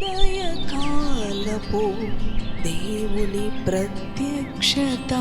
ఉదయకాలపు దేవుని ప్రత్యక్షత.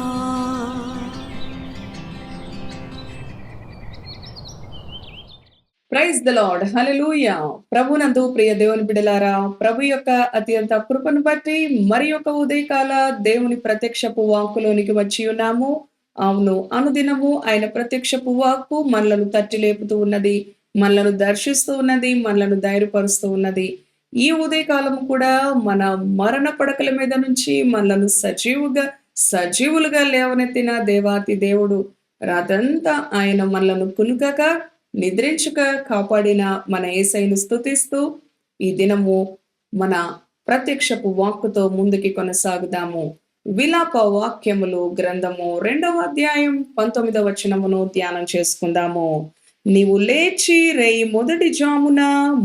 ప్రైజ్ ద లాడ్ హల్లెలూయా. ప్రభునందు ప్రియ దేవుని బిడలారా ప్రభు యొక్క అత్యంత కృపను బట్టి మరి యొక్క ఉదయకాల దేవుని ప్రత్యక్షపు వాక్కులోనికి వచ్చి ఉన్నాము. అవును అనుదినము ఆయన ప్రత్యక్షపు వాక్కు మనలను తట్టి లేపుతూ ఉన్నది మనలను దర్శిస్తూ ఉన్నది మనలను ధైర్యపరుస్తూ ఉన్నది. ఈ ఉదయకాలము కూడా మన మరణ పడకల మీద నుంచి మనలను సజీవుగా సజీవులుగా లేవనెత్తిన దేవాతి దేవుడు రాతంతా ఆయన మనలను కునుకక నిద్రించుక కాపాడిన మన ఏసైను స్తుతిస్తూ ఈ దినము మన ప్రత్యక్షపు వాక్కుతో ముందుకి కొనసాగుదాము. విలాప వాక్యములు గ్రంథము రెండవ అధ్యాయం పంతొమ్మిదవ వచనమును ధ్యానం చేసుకుందాము. నీవు లేచి రేయి మొదటి జామున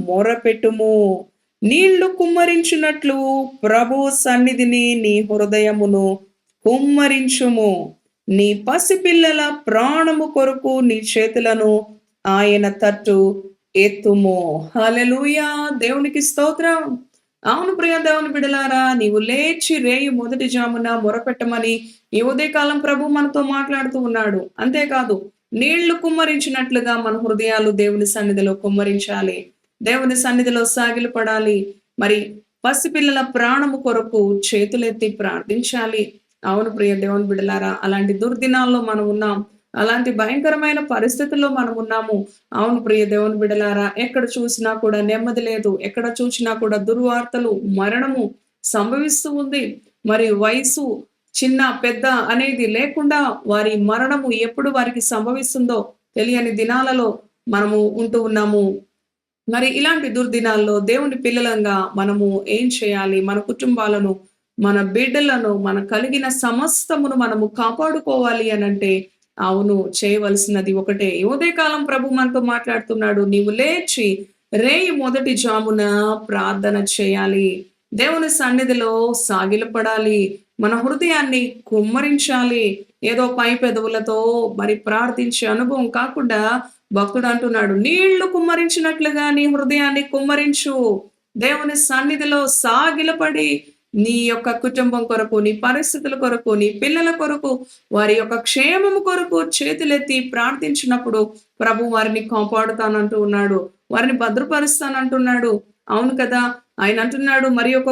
మొరపెట్టుము. నీళ్ళు కుమ్మరించున్నట్లు ప్రభు సన్నిధిని నీ హృదయమును కుమ్మరించుము. నీ పసిపిల్లల ప్రాణము కొరకు నీ చేతులను ఆయన తట్టు ఎత్తుము. హలలుయా దేవునికి స్తోత్రం. అవును ప్రియ దేవుని బిడలారా నీవు లేచి రేయి మొదటి జామున మొరపెట్టమని ఈ ఉదయకాలం ప్రభు మనతో మాట్లాడుతూ ఉన్నాడు. అంతేకాదు నీళ్ళు కుమ్మరించినట్లుగా మన హృదయాలు దేవుని సన్నిధిలో కుమ్మరించాలి. దేవుని సన్నిధిలో సాగిలు పడాలి. మరి పసిపిల్లల ప్రాణము కొరకు చేతులెత్తి ప్రార్థించాలి. అవును ప్రియ దేవుని బిడలారా అలాంటి దుర్దినాల్లో మనం ఉన్నాం. అలాంటి భయంకరమైన పరిస్థితుల్లో మనం ఉన్నాము. అవును ప్రియ దేవుని బిడలారా ఎక్కడ చూసినా కూడా నెమ్మది లేదు. ఎక్కడ చూసినా కూడా దుర్వార్తలు మరణము సంభవిస్తూ ఉంది. మరి వయసు చిన్న పెద్ద అనేది లేకుండా వారి మరణము ఎప్పుడు వారికి సంభవిస్తుందో తెలియని దినాలలో మనము ఉంటూ ఉన్నాము. మరి ఇలాంటి దుర్దినాల్లో దేవుని పిల్లలంగా మనము ఏం చేయాలి? మన కుటుంబాలను మన బిడ్డలను మన కలిగిన సమస్తమును మనము కాపాడుకోవాలి అని అంటే అవును చేయవలసినది ఒకటే. ఈ ఉదయకాలం ప్రభు మనతో మాట్లాడుతున్నాడు. నీవు లేచి రేయి మొదటి జామున ప్రార్థన చేయాలి. దేవుని సన్నిధిలో సాగిలపడాలి. మన హృదయాన్ని కుమ్మరించాలి. ఏదో పై పెదవులతో మరి ప్రార్థించే అనుభవం కాకుండా భక్తుడు అంటున్నాడు నీళ్ళు కుమ్మరించినట్లుగా నీ హృదయాన్ని కుమ్మరించు. దేవుని సన్నిధిలో సాగిలపడి నీ యొక్క కుటుంబం కొరకు నీ పరిస్థితుల కొరకు నీ పిల్లల కొరకు వారి యొక్క క్షేమము కొరకు చేతులెత్తి ప్రార్థించినప్పుడు ప్రభు వారిని కాపాడుతానంటూ ఉన్నాడు వారిని భద్రపరుస్తానంటున్నాడు. అవును కదా ఆయన అంటున్నాడు మరి యొక్క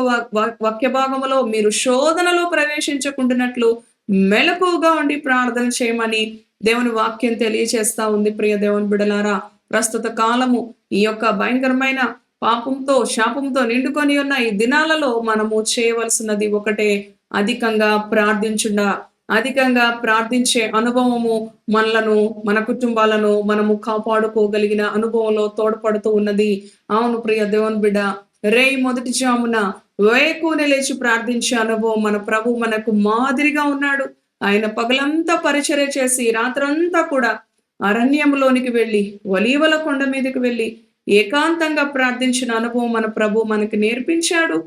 వాక్య భాగంలో మీరు శోధనలో ప్రవేశించకుండానట్లు మెలకుగా ఉండి ప్రార్థన చేయమని దేవుని వాక్యం తెలియచేస్తా ఉంది. ప్రియ దేవుని బిడలారా ప్రస్తుత కాలము ఈ యొక్క భయంకరమైన పాపంతో శాపంతో నిండుకొని ఉన్న ఈ దినాలలో మనము చేయవలసినది ఒకటే అధికంగా ప్రార్థించుండా అధికంగా ప్రార్థించే అనుభవము మనలను మన కుటుంబాలను మనము కాపాడుకోగలిగిన అనుభవంలో తోడ్పడుతూ ఉన్నది. అవును ప్రియ దేవుని బిడ్డ రే మొదటి జామున వేకునే లేచి ప్రార్థించే అనుభవం మన ప్రభు మనకు మాదిరిగా ఉన్నాడు. ఆయన పగలంతా పరిచర్య చేసి రాత్రంతా కూడా అరణ్యంలోనికి వెళ్ళి ఒలీవల కొండ మీదకి వెళ్ళి ఏకాంతంగా ప్రార్థించిన అనుభవం మన ప్రభు మనకు నేర్పించాడు.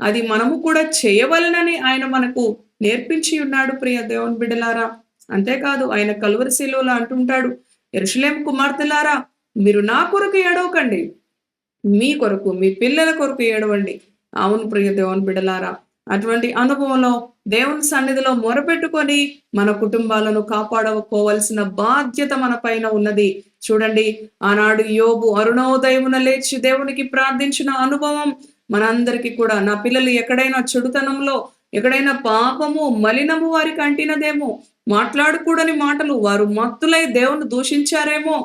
అది మనము కూడా చేయవలనని ఆయన మనకు నేర్పించి ఉన్నాడు ప్రియ దేవుని బిడ్డలారా. అంతేకాదు ఆయన కలువరిశీలలో అంటుంటాడు ఎరుషులేం కుమార్తెలారా మీరు నా కొరకు ఏడవకండి. మీ కొరకు మీ పిల్లల కొరకు ఏడవండి. అవును ప్రియ దేవుని బిడలారా. అటువంటి అనుభవంలో దేవుని సన్నిధిలో మొరపెట్టుకొని మన కుటుంబాలను కాపాడుకోవలసిన బాధ్యత మన పైన ఉన్నది. చూడండి ఆనాడు యోబు అరుణోదయమున లేచి దేవునికి ప్రార్థించిన అనుభవం మనందరికీ కూడా నా పిల్లలు ఎక్కడైనా చెడుతనంలో ఎక్కడైనా పాపము మలినము వారికి అంటినదేమో మాట్లాడకూడని మాటలు వారు మత్తులై దేవుని దూషించారేమో.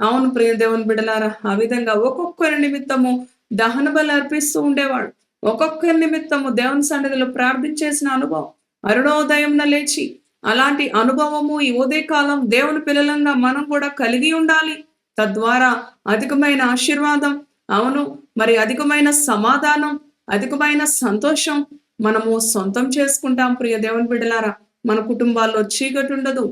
అవును ప్రియ దేవుని బిడలారా ఆ విధంగా ఒక్కొక్కరి నిమిత్తము దహన బలు అర్పిస్తూ ఉండేవాడు. ఒక్కొక్కరి నిమిత్తము దేవుని సన్నిధిలో ప్రార్థించేసిన అనుభవం. అరుణోదయంన లేచి అలాంటి అనుభవము ఈ ఉదయకాలం దేవుని పిల్లలంగా మనం కూడా కలిగి ఉండాలి. తద్వారా అధికమైన ఆశీర్వాదం అవును మరి అధికమైన సమాధానం అధికమైన సంతోషం మనము సొంతం చేసుకుంటాం ప్రియ దేవుని బిడ్డలారా. మన కుటుంబాల్లో చీకటి ఉండదు.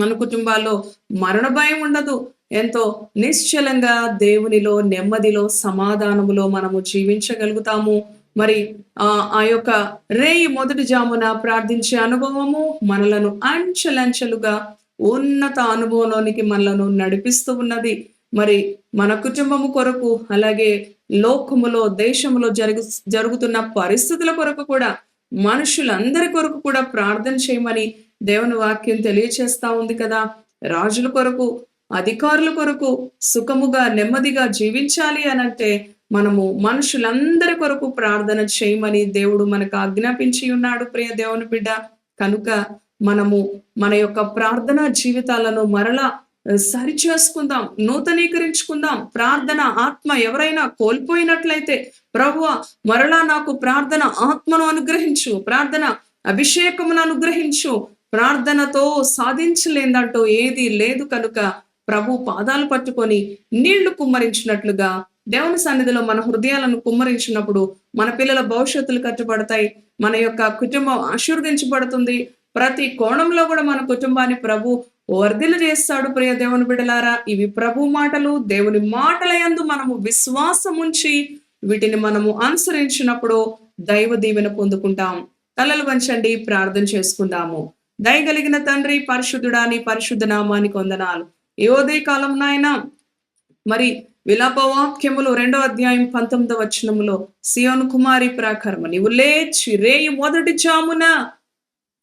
మన కుటుంబాల్లో మరణ భయం ఉండదు. ఎంతో నిశ్చలంగా దేవునిలో నెమ్మదిలో సమాధానములో మనము జీవించగలుగుతాము. మరి ఆ ఆ యొక్క రేయి మొదటి జామున ప్రార్థించే అనుభవము మనలను అంచెలంచెలుగా ఉన్నత అనుభవంలోనికి మనలను నడిపిస్తూ ఉన్నది. మరి మన కుటుంబము కొరకు అలాగే లోకములో దేశములో జరుగు జరుగుతున్న పరిస్థితుల కొరకు కూడా మనుషులందరి కొరకు కూడా ప్రార్థన చేయమని దేవుని వాక్యం తెలియచేస్తా ఉంది కదా. రాజుల కొరకు అధికారుల కొరకు సుఖముగా నెమ్మదిగా జీవించాలి అనంటే మనము మనుషులందరి కొరకు ప్రార్థన చేయమని దేవుడు మనకు ఆజ్ఞాపించి ఉన్నాడు ప్రియ దేవుని బిడ్డ. కనుక మనము మన యొక్క ప్రార్థనా జీవితాలను మరలా సరి చేసుకుందాం నూతనీకరించుకుందాం. ప్రార్థన ఆత్మ ఎవరైనా కోల్పోయినట్లయితే ప్రభువ మరలా నాకు ప్రార్థన ఆత్మను అనుగ్రహించు ప్రార్థన అభిషేకమును అనుగ్రహించు ప్రార్థనతో సాధించలేదంటూ ఏది లేదు కనుక ప్రభు పాదాలు పట్టుకొని నీళ్ళు కుమ్మరించినట్లుగా దేవుని సన్నిధిలో మన హృదయాలను కుమ్మరించినప్పుడు మన పిల్లల భవిష్యత్తులు కట్టుబడతాయి. మన యొక్క కుటుంబం ఆశీర్వదించబడుతుంది. ప్రతి కోణంలో కూడా మన కుటుంబాన్ని ప్రభు వర్ధిల చేస్తాడు ప్రియ దేవుని బిడలారా ఇవి ప్రభు మాటలు దేవుని మాటల యందు మనము విశ్వాసం ఉంచి వీటిని మనము అనుసరించినప్పుడు దైవ దీవెన పొందుకుంటాం. తలలు వంచండి ప్రార్థన చేసుకుందాము. దయగలిగిన తండ్రి పరిశుద్ధుడాని పరిశుద్ధ నామానికి వందనాలు. యోదే ఉదయ కాలం నాయన. మరి విలాపవాక్యములు రెండో అధ్యాయం పంతొమ్మిదో వచనములో సియోను కుమారి ప్రాకర్మ నీవు లేచి రేయి మొదటి జామున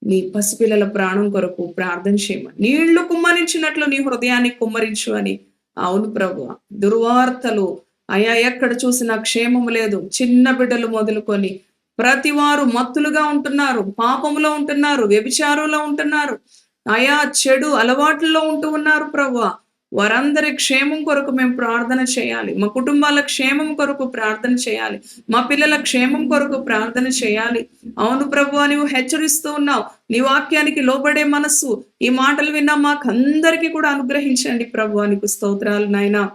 నీ పసిపిల్లల ప్రాణం కొరకు ప్రార్థన చేయమని నీళ్ళు కుమ్మరించినట్లు నీ హృదయాన్ని కుమ్మరించు అని. అవును ప్రభు దుర్వార్తలు అయా ఎక్కడ చూసినా క్షేమము లేదు. చిన్న బిడ్డలు మొదలుకొని ప్రతి వారు మత్తులుగా ఉంటున్నారు పాపములో ఉంటున్నారు వ్యభిచారంలో ఉంటున్నారు. ఆయా చెడు అలవాట్లలో ఉంటూ ఉన్నారు ప్రభు వారందరి క్షేమం కొరకు మేము ప్రార్థన చేయాలి. మా కుటుంబాల క్షేమం కొరకు ప్రార్థన చేయాలి. మా పిల్లల క్షేమం కొరకు ప్రార్థన చేయాలి. అవును ప్రభు నువ్వు హెచ్చరిస్తూ ఉన్నావు. నీ వాక్యానికి లోబడే మనస్సు. ఈ మాటలు విన్నా మాకు అందరికీ కూడా అనుగ్రహించండి ప్రభు నీకు స్తోత్రాలు నాయనా.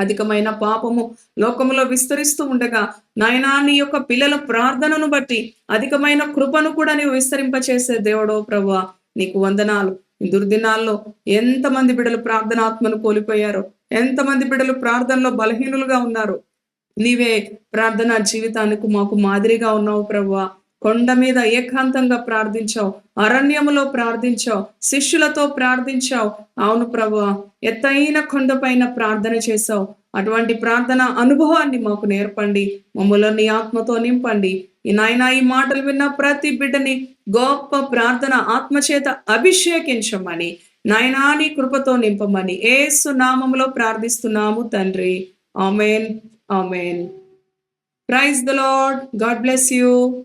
అధికమైన పాపము లోకములో విస్తరిస్తూ ఉండగా నాయనా నీ యొక్క పిల్లల ప్రార్థనను బట్టి అధికమైన కృపను కూడా నీవు విస్తరింపచేసే దేవుడో ప్రభు నీకు వందనాలు. ఈ దుర్దినాల్లో ఎంతమంది బిడ్డలు ప్రార్థనాత్మను కోల్పోయారో ఎంతమంది బిడ్డలు ప్రార్థనలో బలహీనులుగా ఉన్నారు. నీవే ప్రార్థనా జీవితానికి మాకు మాదిరిగా ఉన్నావు ప్రభువా కొండ మీద ఏకాంతంగా ప్రార్థించావు అరణ్యములో ప్రార్థించావు శిష్యులతో ప్రార్థించావు. అవును ప్రభు ఎత్తైన కొండపైన ప్రార్థన చేశావు. అటువంటి ప్రార్థన అనుభవాన్ని మాకు నేర్పండి. మమ్మల్ని ఆత్మతో నింపండి. నాయన ఈ మాటలు విన్న ప్రతి బిడ్డని గొప్ప ప్రార్థన ఆత్మచేత అభిషేకించమని నాయనా నీ కృపతో నింపమని ఏసు నామములో ప్రార్థిస్తున్నాము తండ్రి. Amen. Amen. Praise the lord. God bless you.